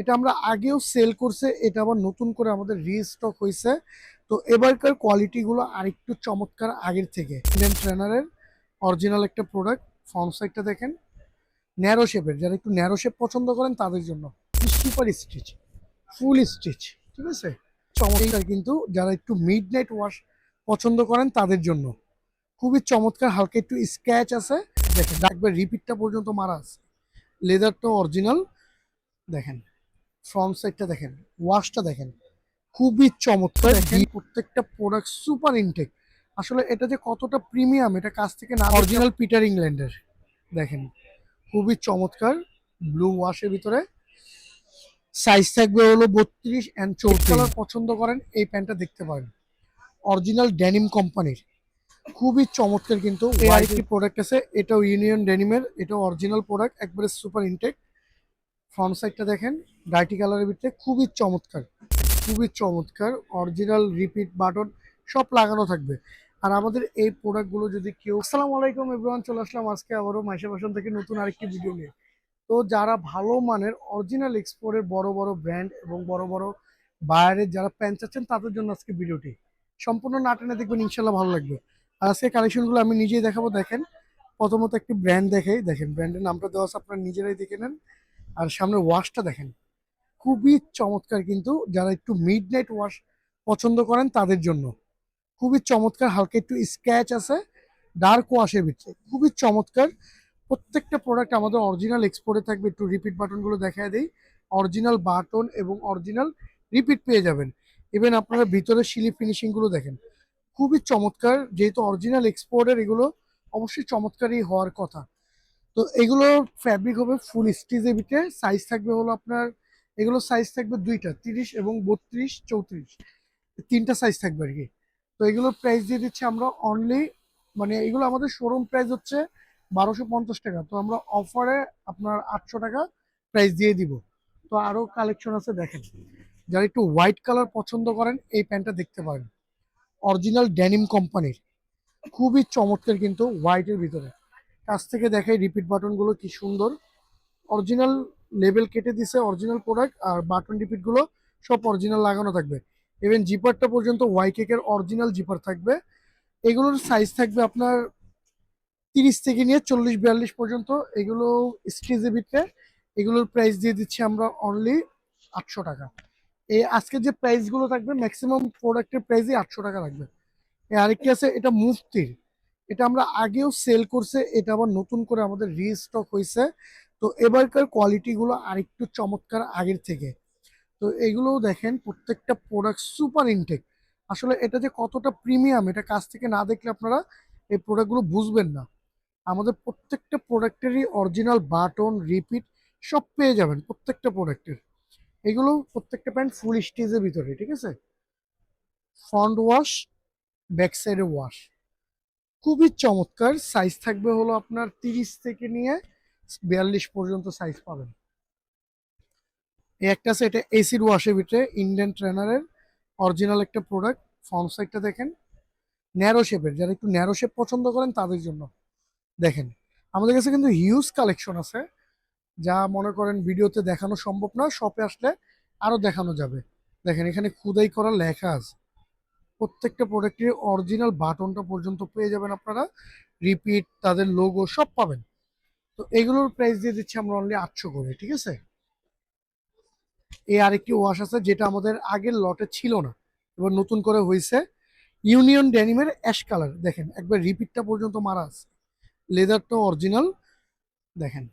এটা আমরা আগেও সেল করছে, এটা আবার নতুন করে আমাদের রিস্টক হয়েছে। তো এবারকার কোয়ালিটিগুলো আরেকটু চমৎকার আগের থেকে। ইন্ডিয়ান ট্রেনারের অরিজিনাল একটা প্রোডাক্ট ফ্রন্ট সাইডটা দেখেন। ন্যারো শেপের যারা একটু ন্যারো শেপ পছন্দ করেন তাদের জন্য। সুপার স্টিচ ফুল স্টিচ ঠিক আছে? চমৎকার কিন্তু যারা একটু মিড নাইট ওয়াশ পছন্দ করেন তাদের জন্য। খুবই চমৎকার, হালকা একটু স্ক্র্যাচ আছে। দেখেন, একবার রিপিটটা পর্যন্ত মারা আছে। লেদারটা অরিজিনাল দেখেন। ফ্রন্ট সাইডটা দেখেন ওয়াশটা দেখেন খুবই চমৎকার দেখেন প্রত্যেকটা প্রোডাক্ট সুপার ইনটেক আসলে এটা যে কতটা প্রিমিয়াম এটা কাছ থেকে না অরিজিনাল পিটার ইংল্যান্ডের দেখেন খুবই চমৎকার ব্লু ওয়াশের ভিতরে। সাইজ থাকবে হলো বত্রিশ অ্যান্ড চৌত্রিশ। কালার পছন্দ করেন এই প্যান্টটা দেখতে পারেন। অরিজিনাল ডেনিম কোম্পানির খুবই চমৎকার কিন্তু আরেকটি প্রোডাক্ট আছে এটাও ইউনিয়ন ডেনিমের এটাও অরিজিনাল প্রোডাক্ট একবারে সুপার ইনটেক ফ্রন্ট সাইডটা দেখেন, ডাইটি কালারের ভিতরে খুবই চমৎকার খুবই চমৎকার অরিজিনাল রিপিট বাটন সব লাগানো থাকবে। আর আমাদের এই প্রোডাক্টগুলো যদি কেউ আসসালামু আলাইকুম এভরিওয়ান চলে আসলাম আজকে আবারও মাইশা ফ্যাশন থেকে নতুন আরেকটি ভিডিও নিয়ে। তো যারা ভালো মানের অরিজিনাল এক্সপোর্টের বড় বড় ব্র্যান্ড এবং বড় বড় বায়ারের যারা প্যান্ট চাচ্ছেন, তাদের জন্য আজকে ভিডিওটি সম্পূর্ণ না টেনে দেখবেন, ইনশাল্লাহ ভালো লাগবে। আর আজকে কালেকশনগুলো আমি নিজেই দেখাবো, দেখেন। প্রথমত একটি ব্র্যান্ড দেখাই দেখেন ব্র্যান্ডের নামটা দেওয়া আছে, আপনারা নিজেরাই দেখে নেন। আর সামনে ওয়াশটা দেখেন, খুবই চমৎকার কিন্তু যারা একটু মিড নাইট ওয়াশ পছন্দ করেন তাদের জন্য। খুবই চমৎকার, হালকা একটু স্ক্র্যাচ আছে ডার্ক ওয়াশের ভিতরে। খুবই চমৎকার, প্রত্যেকটা প্রোডাক্ট আমাদের অরিজিনাল এক্সপোর্টে থাকবে, একটু রিপিট বাটনগুলো দেখায় দেই। অরিজিনাল বাটন এবং অরিজিনাল রিপিট পেয়ে যাবেন। ইভেন আপনারা ভিতরে শিলি ফিনিশিংগুলো দেখেন, খুবই চমৎকার। যেহেতু অরিজিনাল এক্সপোর্টের এগুলো অবশ্যই চমৎকারই হওয়ার কথা। তো এগুলো ফ্যাব্রিক হবে ফুল স্টিচের ভিতরে। সাইজ থাকবে হলো আপনার এগুলো সাইজ থাকবে দুইটা, তিরিশ এবং বত্রিশ, চৌত্রিশ। তিনটা সাইজ থাকবে আর কি। তো এগুলোর প্রাইস দিয়ে দিচ্ছি আমরা অনলি মানে এগুলো আমাদের শোরুম প্রাইস হচ্ছে বারোশো পঞ্চাশ টাকা। তো আমরা অফারে আপনার আটশো টাকা প্রাইস দিয়ে দিব। তো আরও কালেকশন আছে দেখেন। যারা একটু হোয়াইট কালার পছন্দ করেন, এই প্যান্টটা দেখতে পারেন। অরিজিনাল ডেনিম কোম্পানির খুবই চমৎকার কিন্তু হোয়াইটের ভিতরে। কাছ থেকে দেখাই রিপিট বাটনগুলো কি সুন্দর। অরিজিনাল লেবেল কেটে দিছে অরিজিনাল প্রোডাক্ট আর বাটন রিপিটগুলো সব অরিজিনাল লাগানো থাকবে। ইভেন জিপারটা পর্যন্ত ওয়াই কেকের অরিজিনাল জিপার থাকবে। এগুলোর সাইজ থাকবে আপনার তিরিশ থেকে নিয়ে চল্লিশ, বিয়াল্লিশ পর্যন্ত। এগুলো স্ট্রিজের ভিতরে এগুলোর প্রাইস দিয়ে দিচ্ছি আমরা অনলি আটশো টাকা। এই আজকে যে প্রাইসগুলো থাকবে ম্যাক্সিমাম প্রোডাক্টের প্রাইসই আটশো টাকা লাগবে। এই আরেকটি আছে, এটা মুফতির। এটা আমরা আগেও সেল করছে, এটা আবার নতুন করে আমাদের রিস্টক হয়েছে। তো এবারকার কোয়ালিটিগুলো আরেকটু চমৎকার আগের থেকে। তো এগুলোও দেখেন, প্রত্যেকটা প্রোডাক্ট সুপার ইনটেক আসলে এটা যে কতটা প্রিমিয়াম এটা কাছ থেকে না দেখলে আপনারা এই প্রোডাক্টগুলো বুঝবেন না। আমাদের প্রত্যেকটা প্রোডাক্টেরই অরিজিনাল বাটন রিপিট সব পেয়ে যাবেন প্রত্যেকটা প্রোডাক্টের এগুলো প্রত্যেকটা প্যান্ট ফুল স্টিজের ভিতরে, ঠিক আছে? ফ্রন্ট ওয়াশ ব্যাক সাইডে ওয়াশ খুবই চমৎকার। সাইজ থাকবে হলো আপনার তিরিশ থেকে নিয়ে বিয়াল্লিশ পর্যন্ত সাইজ পাবেন। এই একটা আছে এটা এসির ওয়াশের ভিতরে ইন্ডিয়ান ট্রেনারের অরিজিনাল একটা প্রোডাক্ট ফ্রন্ট সাইডটা দেখেন। ন্যারো শেপের যারা একটু ন্যারো শেপ পছন্দ করেন তাদের জন্য। দেখেন, আমাদের কাছে কিন্তু হিউজ কালেকশন আছে, যা মনে করেন ভিডিওতে দেখানো সম্ভব না শপে আসলে আরও দেখানো যাবে। দেখেন, এখানে খুদাই করা লেখা আছে। প্রত্যেকটা প্রোডাক্টের অরিজিনাল বাটনটা পর্যন্ত পেয়ে যাবেন আপনারা। রিপিট তাদের লোগো সব পাবেন। তো এগুলোর প্রাইস দিয়ে দিচ্ছি আমরা অনলি আটশো করে, ঠিক আছে? এই আরেকটি ওয়াশ আছে, যেটা আমাদের আগের লটে ছিল না, এবার নতুন করে হয়েছে ইউনিয়ন ডেনিমের অ্যাশ কালার দেখেন, একবার রিপিটটা পর্যন্ত মারা আছে। লেদারটা অরিজিনাল দেখেন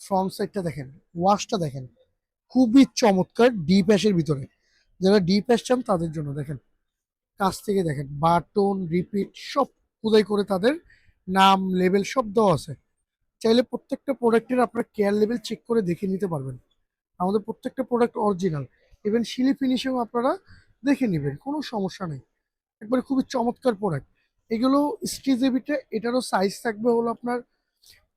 ফ্রন্ট সাইডটা দেখেন ওয়াশটা দেখেন, খুবই চমৎকার ডিপ অ্যাশের ভিতরে। যারা ডিপ অ্যাশ চান তাদের জন্য, দেখেন। কাছ থেকে দেখেন, বাটন, রিপিট, সব খোদাই করে তাদের নাম লেভেল সব দেওয়া আছে। চাইলে প্রত্যেকটা প্রোডাক্টের আপনার কেয়ার লেভেল চেক করে দেখে নিতে পারবেন। আমাদের প্রত্যেকটা প্রোডাক্ট অরিজিনাল ইভেন শিলি ফিনিশেও আপনারা দেখে নেবেন, কোনো সমস্যা নেই। একবারে খুবই চমৎকার প্রোডাক্ট এগুলো স্টিজেবিটে এটারও সাইজ থাকবে হলো আপনার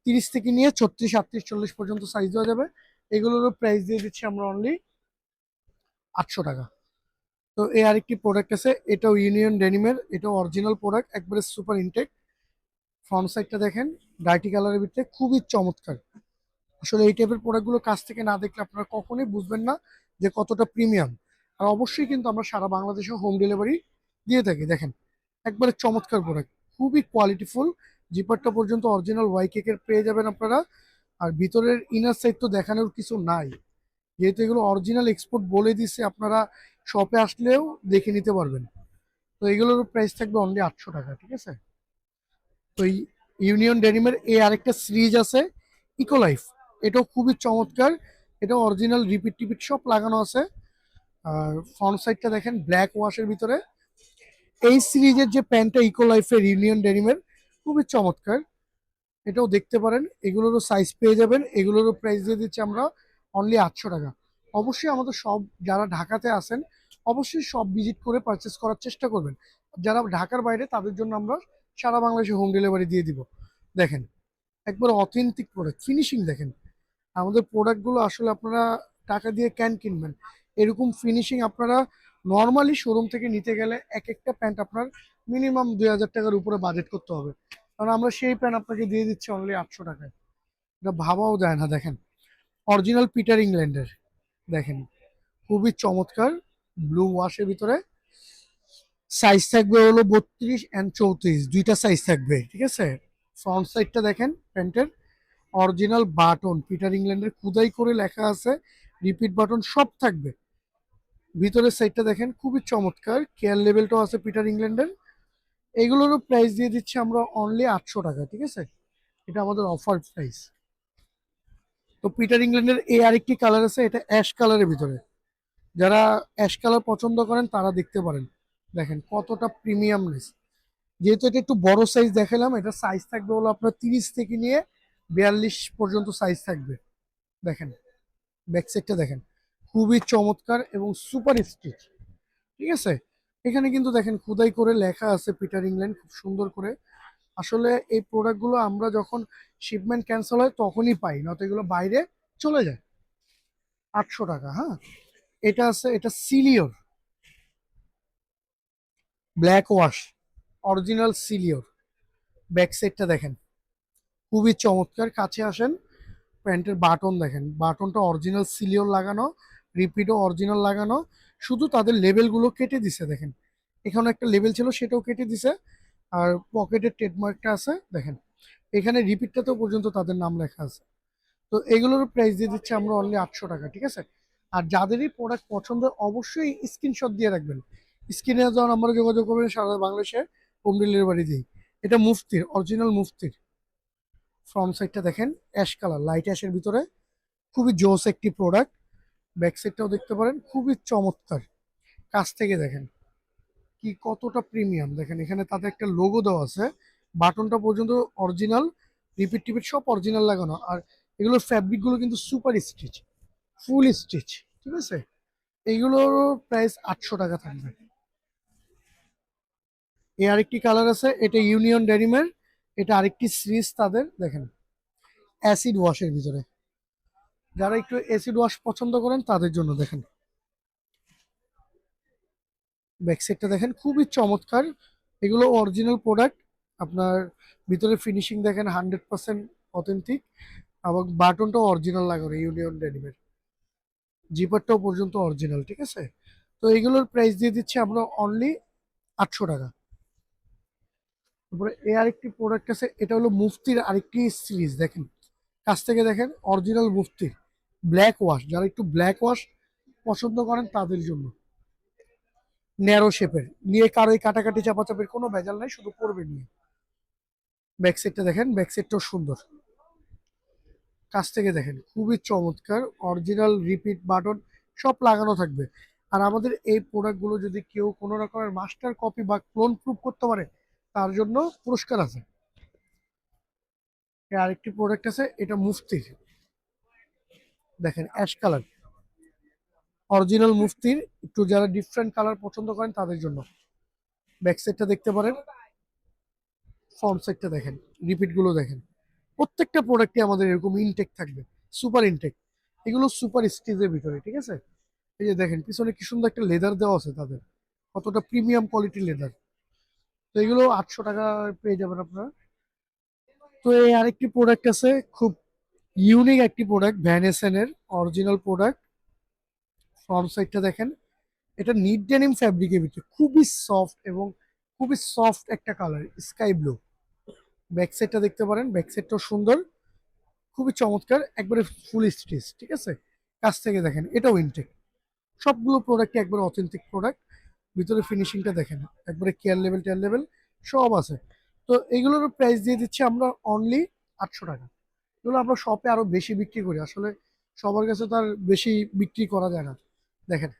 তিরিশ থেকে নিয়ে ছত্রিশ, আটত্রিশ, চল্লিশ পর্যন্ত সাইজ দেওয়া যাবে। এগুলোরও প্রাইস দিয়ে দিচ্ছি আমরা অনলি আটশো টাকা। তো এই আরেকটি প্রোডাক্ট আছে, এটাও ইউনিয়ন ডেনিমের এটাও অরিজিনাল প্রোডাক্ট একবারে সুপার ইনটেক ফ্রন্ট সাইডটা দেখেন ডাইটি কালারের ভিতরে খুবই চমৎকার। আসলে এই টাইপের প্রোডাক্টগুলো কাছ থেকে না দেখলে আপনারা কখনোই বুঝবেন না যে কতটা প্রিমিয়াম আর অবশ্যই কিন্তু আমরা সারা বাংলাদেশে হোম ডেলিভারি দিয়ে থাকি। দেখেন, একবারে চমৎকার প্রোডাক্ট খুবই কোয়ালিটিফুল জিপারটা পর্যন্ত অরিজিনাল ওয়াই কেকের পেয়ে যাবেন আপনারা। আর ভিতরের ইনার সাইড তো দেখানোর কিছু নাই। যেহেতু এগুলো অরিজিনাল এক্সপোর্ট বলে দিছে আপনারা শপে আসলেও দেখে নিতে পারবেন। তো এগুলোর প্রাইস থাকবে অনলি আটশো টাকা, ঠিক আছে? তো এই ইউনিয়ন ডেনিমের এ আরেকটা সিরিজ আছে ইকোলাইফ এটাও খুবই চমৎকার। এটা অরিজিনাল রিপিট টিপিট সব লাগানো আছে। আর ফ্রন্ট সাইডটা দেখেন ব্ল্যাক ওয়াশের ভিতরে। এই সিরিজের যে প্যান্টটা ইকোলাইফের ইউনিয়ন ডেনিমের খুবই চমৎকার। এটাও দেখতে পারেন, এগুলোরও সাইজ পেয়ে যাবেন। এগুলোরও প্রাইস দিয়ে দিচ্ছি আমরা অনলি আটশো টাকা। অবশ্যই আমাদের সব যারা ঢাকাতে আসেন অবশ্যই সব ভিজিট করে পারচেস করার চেষ্টা করবেন। যারা ঢাকার বাইরে, তাদের জন্য আমরা সারা বাংলাদেশে হোম ডেলিভারি দিয়ে দিব। দেখেন, একবার অথেন্টিক প্রোডাক্ট ফিনিশিং দেখেন। আমাদের প্রোডাক্টগুলো আসলে আপনারা টাকা দিয়ে ক্যান কিনবেন। এরকম ফিনিশিং আপনারা নর্মালি শোরুম থেকে নিতে গেলে এক একটা প্যান্ট আপনার মিনিমাম দুই হাজার টাকার উপরে বাজেট করতে হবে। কারণ আমরা সেই প্যান্ট আপনাকে দিয়ে দিচ্ছি অনলি আটশো টাকায়। এটা ভাবাও যায় না, দেখেন। অরিজিনাল পিটার ইংল্যান্ডের দেখেন। খুবই চমৎকার। ব্লু ওয়াশের ভিতরে। সাইজ থাকবে হলো বত্রিশ অ্যান্ড চৌত্রিশ, দুইটা সাইজ থাকবে, ঠিক আছে? ফ্রন্ট সাইডটা দেখেন, প্যান্টের। অরিজিনাল বাটন পিটার ইংল্যান্ডের খুদাই করে লেখা আছে। রিপিট বাটন সব থাকবে। ভিতরের সাইডটা দেখেন, খুবই চমৎকার। কেয়ার লেভেলটাও আছে পিটার ইংল্যান্ডের এগুলোরও প্রাইস দিয়ে দিচ্ছি আমরা অনলি আটশো টাকা, ঠিক আছে? এটা আমাদের অফার প্রাইস তো পিটার ইংল্যান্ডের এই আরেকটি কালার আছে, এটা অ্যাশ কালারের ভিতরে। যারা অ্যাশ কালার পছন্দ করেন, তারা দেখতে পারেন। দেখেন কতটা প্রিমিয়ামনেস যেহেতু এটা একটু বড় সাইজ দেখালাম, এটা সাইজ থাকবে হলো আপনার তিরিশ থেকে নিয়ে বিয়াল্লিশ পর্যন্ত সাইজ থাকবে। দেখেন ব্যাক সাইডটা দেখেন। খুবই চমৎকার এবং সুপার স্টিচ ঠিক আছে? এখানে কিন্তু দেখেন খুদাই করে লেখা আছে পিটার ইংল্যান্ড খুব সুন্দর করে। আসলে এই প্রোডাক্টগুলো আমরা যখন শিপমেন্ট ক্যান্সেল হয়, তখনই পাই, নয়তো এগুলো বাইরে চলে যায়। আটশো টাকা হ্যাঁ? এটা আছে, এটা সিলিওর। ব্ল্যাক ওয়াশ অরিজিনাল সিলিওর। ব্যাক সাইডটা দেখেন, খুবই চমৎকার। কাছে আসেন, প্যান্টের বাটন দেখেন। বাটনটা অরিজিনাল সিলিওর লাগানো রিপিটও অরিজিনাল লাগানো। শুধু তাদের লেবেলগুলো কেটে দিছে, দেখেন। এখানে একটা লেবেল ছিল, সেটাও কেটে দিছে। আর পকেটের ট্রেডমার্কটা আছে, দেখেন। এখানে রিপিটটাতেও পর্যন্ত তাদের নাম লেখা আছে। তো এগুলোর প্রাইস দিয়ে দিচ্ছে আমরা অনলি আটশো টাকা, ঠিক আছে? আর যাদেরই প্রোডাক্ট পছন্দ, অবশ্যই স্ক্রিনশট দিয়ে রাখবেন। স্ক্রিনে যখন আমরা যোগাযোগ করবেন, সারা বাংলাদেশে হোম ডেলিভারি দিই এটা মুফতির অরিজিনাল মুফতির। ফ্রন্ট সাইডটা দেখেন অ্যাশ কালার লাইট অ্যাশের ভিতরে। খুবই জোস একটি প্রোডাক্ট ব্যাক সাইডটাও দেখতে পারেন, খুবই চমৎকার। কাছ থেকে দেখেন, কি কতটা প্রিমিয়াম দেখেন, এখানে তাতে একটা লোগো দেওয়া আছে। বাটনটা পর্যন্ত অরিজিনাল রিপিট টিপিট সব অরিজিনাল লাগানো। আর এগুলোর ফ্যাব্রিকগুলো কিন্তু সুপার স্টিচ ফুল স্টিচ, ঠিক আছে? এইগুলোর প্রাইস আটশো টাকা থাকবে। এই আরেকটি কালার আছে, এটা ইউনিয়ন ডেনিমের, এটা আরেকটি সিরিজ তাদের, দেখেন। অ্যাসিড ওয়াশের ভিতরে। যারা একটু অ্যাসিড ওয়াশ পছন্দ করেন, তাদের জন্য দেখেন। ব্যাক সাইডটা দেখেন, খুবই চমৎকার। এগুলো অরিজিনাল প্রোডাক্ট। আপনার ভিতরে ফিনিশিং দেখেন, হান্ড্রেড পার্সেন্ট অথেন্টিক। এবং বাটনটাও অরিজিনাল লাগানো ইউনিয়ন ডেনিমের। জিপারটাও পর্যন্ত অরিজিনাল ঠিক আছে? তো এগুলোর প্রাইস দিয়ে দিচ্ছি আমরা অনলি আটশো টাকা। তারপরে এ আরেকটি প্রোডাক্ট আছে, এটা হলো মুফতির আরেকটি সিরিজ দেখেন। কাছ থেকে দেখেন অরিজিনাল মুফতির ব্ল্যাক ওয়াশ যারা একটু ব্ল্যাক ওয়াশ পছন্দ করেন তাদের জন্য। ন্যারো শেপের নিয়ে কারোই কাটাকাটি চাপাচাপির কোনো ভেজাল নাই, শুধু পরবে নিয়ে। ব্যাক সাইডটা দেখেন ব্যাক সুন্দর। কাছ থেকে দেখেন, খুবই চমৎকার অরিজিনাল রিপিট বাটন সব লাগানো থাকবে। আর আমাদের এই প্রোডাক্টগুলো যদি কেউ কোনো রকমের মাস্টার কপি বা ক্লোন প্রুফ করতে পারে, তার জন্য পুরস্কার আছে। আরেকটি প্রোডাক্ট আছে, এটা মুফতির। দেখেন অ্যাশ কালার অরিজিনাল মুফতির, একটু যারা ডিফারেন্ট কালার পছন্দ করেন, তাদের জন্য। ব্যাক সাইডটা দেখতে পারেন। ফ্রন্ট সাইডটা দেখেন রিপিটগুলো দেখেন। প্রত্যেকটা প্রোডাক্টই আমাদের এরকম ইনটেক থাকবে সুপার ইনটেক এগুলো সুপার স্টিজের ভিতরে, ঠিক আছে? এই যে দেখেন, পিছনে কি সুন্দর একটা লেদার দেওয়া আছে তাদের। কতটা প্রিমিয়াম কোয়ালিটির লেদার তো এগুলো আটশো টাকা পেয়ে যাবেন আপনারা। তো এই আরেকটি প্রোডাক্ট আছে, খুব ইউনিক একটি প্রোডাক্ট ভ্যানেসেনের অরিজিনাল প্রোডাক্ট ফ্রন্ট সাইডটা দেখেন, এটা নিট ডেনিম ফ্যাব্রিকের ভিতরে। খুবই সফট এবং খুবই সফট একটা কালার স্কাই ব্লু ব্যাক সাইডটা দেখতে পারেন। ব্যাক সাইডটাও সুন্দর। খুবই চমৎকার। একবারে ফুল স্টিচ ঠিক আছে? কাছ থেকে দেখেন, এটাও ইনটেক সবগুলো প্রোডাক্ট একবারে অথেন্টিক প্রোডাক্ট ভিতরে ফিনিশিংটা দেখেন, একবারে কেয়ার লেভেল টেয়ার লেভেল সব আছে। তো এগুলোর প্রাইস দিয়ে দিচ্ছি আমরা অনলি আটশো টাকা। এগুলো আমরা শপে আরও বেশি বিক্রি করি। আসলে সবার কাছে তার বেশি বিক্রি করা যায় না। দেখেন,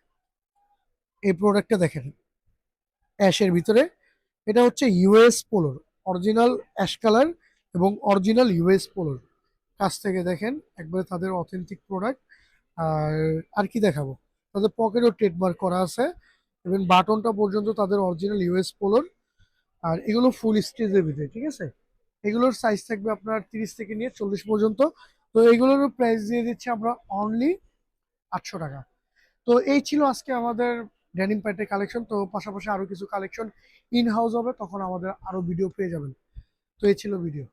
এই প্রোডাক্টটা দেখেন। অ্যাশের ভিতরে। এটা হচ্ছে ইউএস পোলোর অরিজিনাল অ্যাশ কালার এবং অরিজিনাল ইউএস পোলোর। কাছ থেকে দেখেন, একবারে তাদের অথেন্টিক প্রোডাক্ট আর আর কি দেখাবো? তাদের পকেটও ট্রেডমার্ক করা আছে। এবং বাটনটা পর্যন্ত তাদের অরিজিনাল ইউএস পোলোর। আর এগুলো ফুল স্টেজের ভিতরে, ঠিক আছে? এগুলোর সাইজ থাকবে আপনার তিরিশ থেকে নিয়ে চল্লিশ পর্যন্ত। তো এগুলোর প্রাইস দিয়ে দিচ্ছি আমরা অনলি আটশো টাকা। তো এই ছিল আজকে আমাদের ড্যানিম প্যান্টের কালেকশন তো পাশাপাশি আরও কিছু কালেকশন ইন হাউস হবে, তখন আমাদের আরও ভিডিও পেয়ে যাবেন। তো এই ছিল ভিডিও